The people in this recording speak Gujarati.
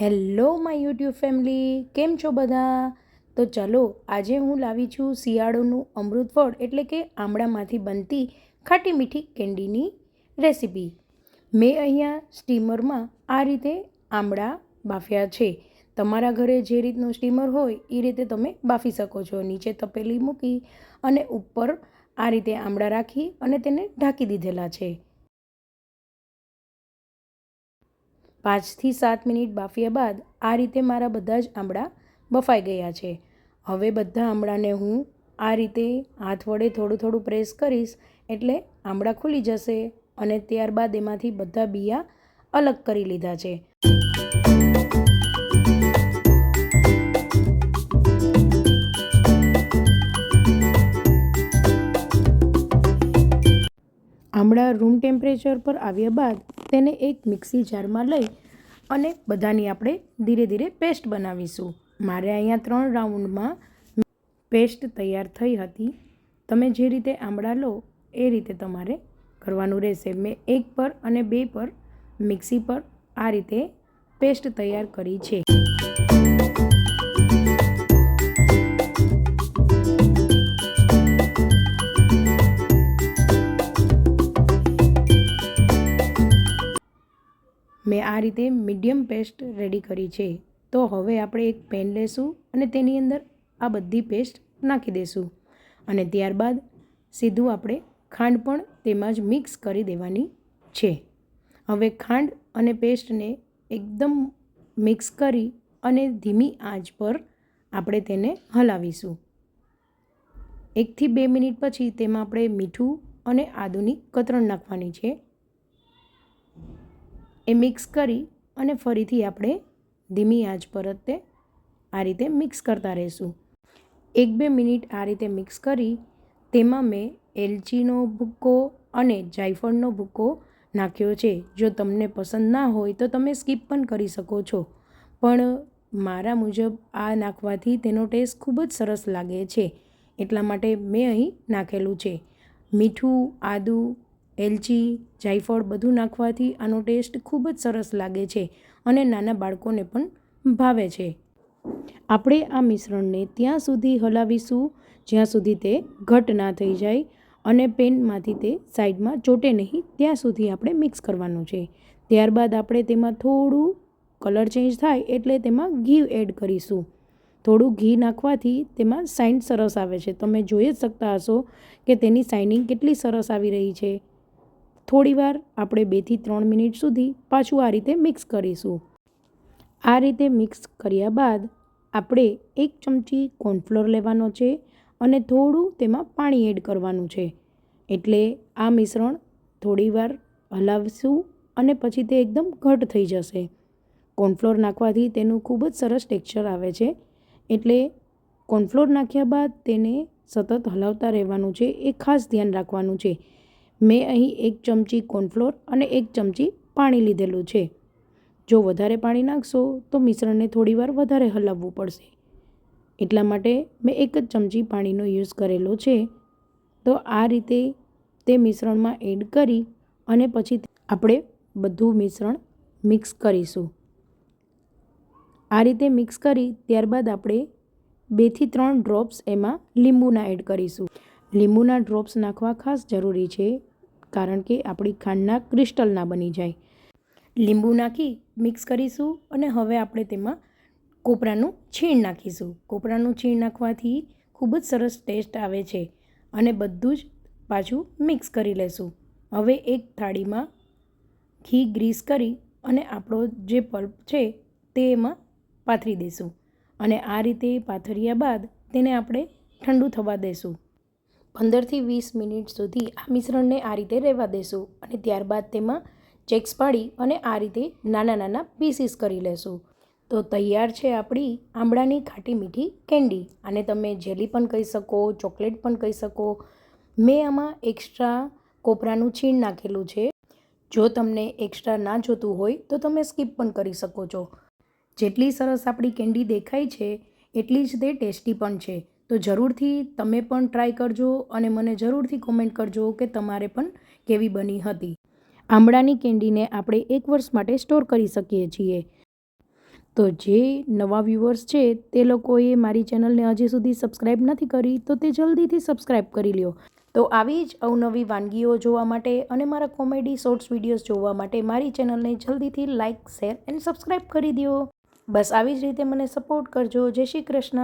Hello, my YouTube family. કેમ છો બધા? તો ચલો, આજે હું લાવી છું શિયાળોનું અમૃત ફળ, એટલે કે આમળામાંથી બનતી ખાટી મીઠી કેન્ડીની રેસીપી. મેં અહીંયા સ્ટીમરમાં આ રીતે આમળા બાફ્યા છે. તમારા ઘરે જે રીતનું સ્ટીમર હોય એ રીતે તમે બાફી શકો છો. નીચે તપેલી મૂકી અને ઉપર આ રીતે આમળા રાખી અને તેને ઢાંકી દીધેલા છે. પાંચથી સાત મિનિટ બાફ્યા બાદ આ રીતે મારા બધા જ આંબળા બફાઈ ગયા છે. હવે બધા આંબળાને હું આ રીતે હાથ વડે થોડું થોડું પ્રેસ કરીશ એટલે આંબળા ખુલી જશે અને ત્યારબાદ એમાંથી બધા બિયા અલગ કરી લીધા છે. આમળા રૂમ ટેમ્પરેચર પર આવ્યા બાદ તેને એક મિક્સી જારમાં લઈ અને બધાની આપણે ધીરે ધીરે પેસ્ટ બનાવીશું. મારે અહીંયા ત્રણ રાઉન્ડમાં પેસ્ટ તૈયાર થઈ હતી. તમે જે રીતે આમળા લો, એ રીતે તમારે કરવાનું રહેશે. મેં એક પર અને બે પર મિક્સી પર આ રીતે પેસ્ટ તૈયાર કરી છે. રીતે મીડિયમ પેસ્ટ રેડી કરી છે. તો હવે આપણે એક પેન લેશું અને તેની અંદર આ બધી પેસ્ટ નાખી દઈશું અને ત્યારબાદ સીધું આપણે ખાંડ પણ તેમાં જ મિક્સ કરી દેવાની છે. હવે ખાંડ અને પેસ્ટને એકદમ મિક્સ કરી અને ધીમી આંચ પર આપણે તેને હલાવીશું. એકથી બે મિનિટ પછી તેમાં આપણે મીઠું અને આદુની કતરણ નાખવાની છે. એ મિક્સ કરી અને ફરીથી આપણે ધીમી આંચ પર તે આ રીતે મિક્સ કરતા રહીશું. એક બે મિનિટ આ રીતે મિક્સ કરી તેમાં મેં એલચીનો ભૂક્કો અને જાયફળનો ભૂક્કો નાખ્યો છે. જો તમને પસંદ ના હોય તો તમે સ્કીપ પણ કરી શકો છો. પણ મારા મુજબ આ નાખવાથી તેનો ટેસ્ટ ખૂબ જ સરસ લાગે છે. એટલા માટે મેં અહીં નાખેલું છે. મીઠું, આદું એલચી, જાયફળ બધું નાખવાથી આનો ટેસ્ટ ખૂબ જ સરસ લાગે છે અને નાના બાળકોને પણ ભાવે છે. આપણે આ મિશ્રણને ત્યાં સુધી હલાવીશું, જ્યાં સુધી તે ઘટ ના થઈ જાય અને પેનમાંથી તે સાઈડમાં ચોટે નહીં, ત્યાં સુધી આપણે મિક્સ કરવાનું છે. ત્યારબાદ આપણે તેમાં થોડું કલર ચેન્જ થાય એટલે તેમાં ઘી એડ કરીશું. થોડું ઘી નાખવાથી તેમાં સાઇન સરસ આવે છે. તમે જોઈ જ શકતા હશો કે તેની સાઇનિંગ કેટલી સરસ આવી રહી છે. થોડીવાર આપણે બેથી ત્રણ મિનિટ સુધી પાછું આ રીતે મિક્સ કરીશું. આ રીતે મિક્સ કર્યા બાદ આપણે એક ચમચી કોર્નફ્લોર લેવાનો છે અને થોડું તેમાં પાણી એડ કરવાનું છે. એટલે આ મિશ્રણ થોડીવાર હલાવશું અને પછી તે એકદમ ઘટ થઈ જશે. કોર્નફ્લોર નાખવાથી તેનું ખૂબ જ સરસ ટેક્સચર આવે છે. એટલે કોર્નફ્લોર નાખ્યા બાદ તેને સતત હલાવતા રહેવાનું છે, એ ખાસ ધ્યાન રાખવાનું છે. મેં અહીં એક ચમચી કોર્નફ્લોર અને એક ચમચી પાણી લીધેલું છે. જો વધારે પાણી નાખશો તો મિશ્રણને થોડીવાર વધારે હલાવવું પડશે. એટલા માટે મેં એક જ ચમચી પાણીનો યુઝ કરેલો છે. તો આ રીતે તે મિશ્રણમાં એડ કરી અને પછી આપણે બધું મિશ્રણ મિક્સ કરીશું. આ રીતે મિક્સ કરી ત્યારબાદ આપણે બેથી ત્રણ ડ્રોપ્સ એમાં લીંબુના એડ કરીશું. લીંબુના ડ્રોપ્સ નાખવા ખાસ જરૂરી છે કારણ કે આપણી ખાંડના ક્રિસ્ટલ ના બની જાય. લીંબુ નાખી મિક્સ કરીશું અને હવે આપણે તેમાં કોપરાનું છીણ નાખીશું. કોપરાનું છીણ નાખવાથી ખૂબ જ સરસ ટેસ્ટ આવે છે અને બધું જ પાછું મિક્સ કરી લેશું. હવે એક થાળીમાં ઘી ગ્રીસ કરી અને આપણો જે પલ્પ છે તે એમાં પાથરી દઈશું અને આ રીતે પાથર્યા બાદ તેને આપણે ઠંડુ થવા દઈશું. પંદરથી વીસ મિનિટ સુધી આ મિશ્રણને આ રીતે રહેવા દેશું અને ત્યારબાદ તેમાં ચેક્સ પાડી અને આ રીતે નાના નાના પીસીસ કરી લેશું. તો તૈયાર છે આપણી આંબળાની ખાટી મીઠી કેન્ડી. આને તમે જેલી પણ કહી શકો, ચોકલેટ પણ કહી શકો. મેં આમાં એક્સ્ટ્રા કોપરાનું છીણ નાખેલું છે. જો તમને એક્સ્ટ્રા ના જોતું હોય તો તમે સ્કીપ પણ કરી શકો છો. જેટલી સરસ આપણી કેન્ડી દેખાય છે, એટલી જ તે ટેસ્ટી પણ છે. તો જરૂરથી તમે પણ ટ્રાય કરજો અને મને જરૂરથી કોમેન્ટ કરજો કે તમારે પણ કેવી બની હતી. આંબળાની કેન્ડીને આપણે એક વર્ષ માટે સ્ટોર કરી શકીએ છીએ. તો જે નવા વ્યુઅર્સ છે, તે લોકોએ મારી ચેનલને હજી સુધી સબસ્ક્રાઈબ નથી કરી, તો તે જલ્દીથી સબસ્ક્રાઈબ કરી લ્યો. તો આવી જ અવનવી વાનગીઓ જોવા માટે અને મારા કોમેડી શોર્ટ્સ વિડીયોઝ જોવા માટે મારી ચેનલને જલ્દીથી લાઇક શેર એન્ડ સબસ્ક્રાઈબ કરી દો બસ આવી જ રીતે મને સપોર્ટ કરજો. જય શ્રી કૃષ્ણ.